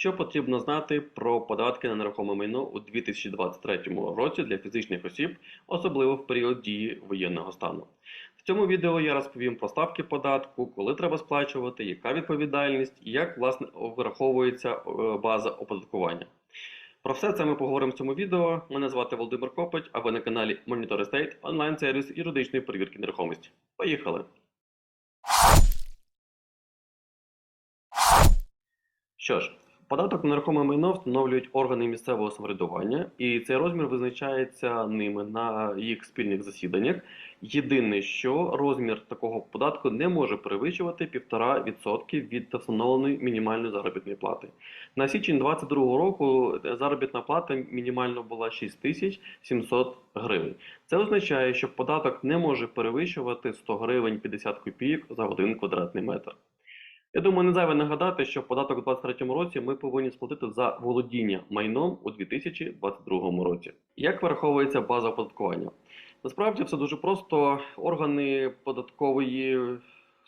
Що потрібно знати про податки на нерухоме майно у 2023 році для фізичних осіб, особливо в період дії воєнного стану? В цьому відео я розповім про ставки податку, коли треба сплачувати, яка відповідальність і як власне вираховується е, база оподаткування. Про все це ми поговоримо в цьому відео. Мене звати Володимир Копить, а ви на каналі Monitor Estate, онлайн-сервіс юридичної перевірки нерухомості. Поїхали! Що ж, податок на нерухоме майно встановлюють органи місцевого самоврядування, і цей розмір визначається ними на їх спільних засіданнях. Єдине, що розмір такого податку не може перевищувати 1,5% від встановленої мінімальної заробітної плати. На січень 2022 року заробітна плата мінімально була 6700 гривень. Це означає, що податок не може перевищувати 100 гривень 50 копійок за один квадратний метр. Я думаю, не зайве нагадати, що податок у 2023 році ми повинні сплатити за володіння майном у 2022 році. Як враховується база оподаткування? Насправді все дуже просто. Органи податкової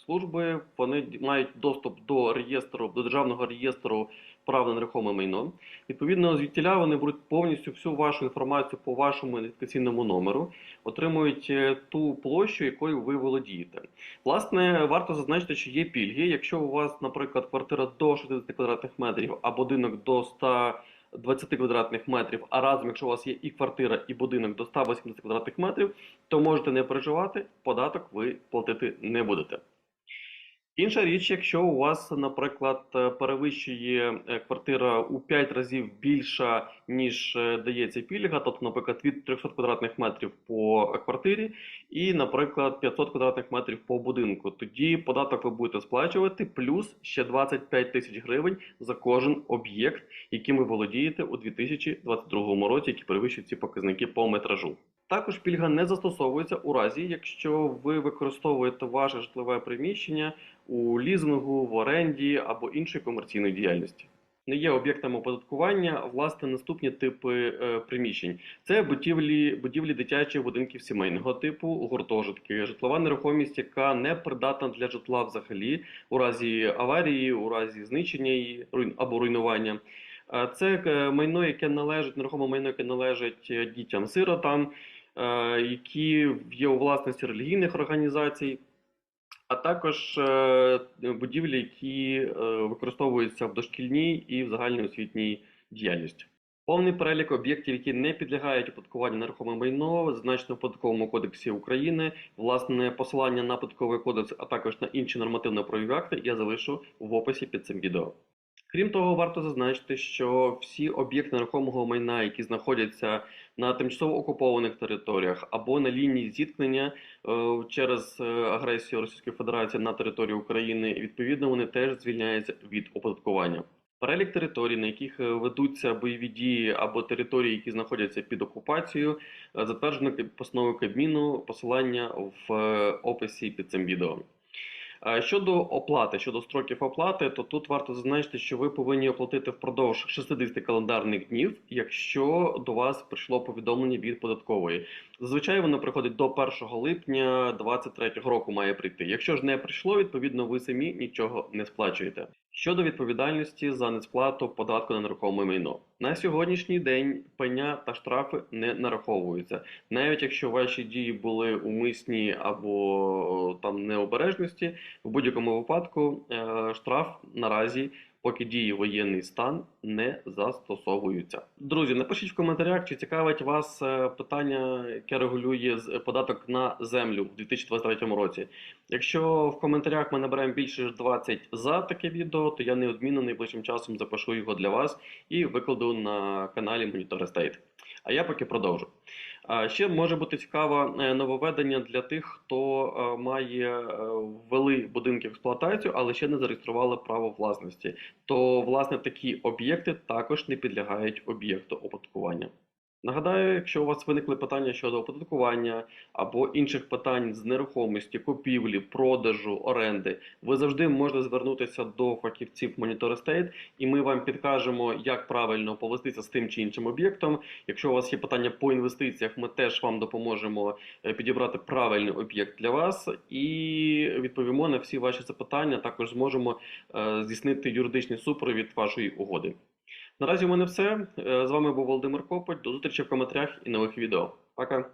служби вони мають доступ до реєстру, до державного реєстру прав на нерухоме майно. Відповідно, звідтіля вони беруть повністю всю вашу інформацію по вашому ідентифікаційному номеру, отримують е, ту площу, якою ви володієте. Власне, варто зазначити, що є пільги. Якщо у вас, наприклад, квартира до 60 квадратних метрів, а будинок до 100 20 квадратних метрів, а разом, якщо у вас є і квартира, і будинок до 180 квадратних метрів, то можете не переживати, податок ви платити не будете. Інша річ, якщо у вас, наприклад, е, перевищує е, квартира у 5 разів більша, ніж е, дається пільга, тобто, наприклад, від 300 квадратних метрів по квартирі, і, наприклад, 500 квадратних метрів по будинку, тоді податок ви будете сплачувати плюс ще 25 тисяч гривень за кожен об'єкт, яким ви володієте у 2022 році, які перевищують ці показники по метражу. Також пільга не застосовується у разі, якщо ви використовуєте ваше житлове приміщення у лізингу, в оренді або іншої комерційної діяльності. Не є об'єктами оподаткування власне наступні типи е, приміщень: це будівлі, будівлі дитячих будинків сімейного типу, гуртожитки, житлова нерухомість, яка не придатна для житла взагалі, у разі аварії, у разі знищення або руйнування. Е, Це е, майно, яке належить, нерухоме майно, яке належить е, дітям-сиротам, які є у власності релігійних організацій, а також е, будівлі, які е, використовуються в дошкільній і в загальноосвітній діяльності. Повний перелік об'єктів, які не підлягають оподаткуванню нерухоме майно, зазначено в податковому кодексі України. Власне, посилання на податковий кодекс, а також на інші нормативно-правові акти я залишу в описі під цим відео. Крім того, варто зазначити, що всі об'єкти нерухомого майна, які знаходяться на тимчасово окупованих територіях або на лінії зіткнення е, через е, агресію Російської Федерації на територію України, відповідно, вони теж звільняються від оподаткування. Перелік територій, на яких е, ведуться бойові дії або території, які знаходяться під окупацією, затверджено постановою Кабміну, посилання в описі під цим відео. Е, Щодо оплати, щодо строків оплати, то тут варто зазначити, що ви повинні оплатити впродовж 60 календарних днів, якщо до вас прийшло повідомлення від податкової. Зазвичай воно приходить до 1 липня 2023 року має прийти. Якщо ж не прийшло, відповідно ви самі нічого не сплачуєте. Щодо відповідальності за несплату податку на нерухоме майно, на сьогоднішній день пеня та штрафи не нараховуються, навіть якщо ваші дії були умисні або там необережності, в будь-якому випадку е, штраф наразі, поки діє воєнний стан, не застосовуються. Друзі, напишіть в коментарях, чи цікавить вас е, питання, яке регулює податок на землю в 2023 році. Якщо в коментарях ми наберемо більше ніж 20 за таке відео, то я неодмінно найближчим часом запишу його для вас і викладу на каналі Monitor Estate. А я поки продовжу. Ще може бути цікаве е, нововведення для тих, хто е, має е, ввели будинки в експлуатацію, але ще не зареєстрували право власності. То власне такі об'єкти також не підлягають об'єкту оподаткування. Нагадаю, якщо у вас виникли питання щодо оподаткування або інших питань з нерухомості, купівлі, продажу, оренди, ви завжди можете звернутися до фахівців Monitor Estate, і ми вам підкажемо, як правильно повестися з тим чи іншим об'єктом. Якщо у вас є питання по інвестиціях, ми теж вам допоможемо е, підібрати правильний об'єкт для вас і відповімо на всі ваші запитання. Також зможемо е, здійснити юридичний супровід вашої угоди. Наразі в мене все. Е, з вами був Володимир Копоть. До зустрічі в коментарях і нових відео. Пока!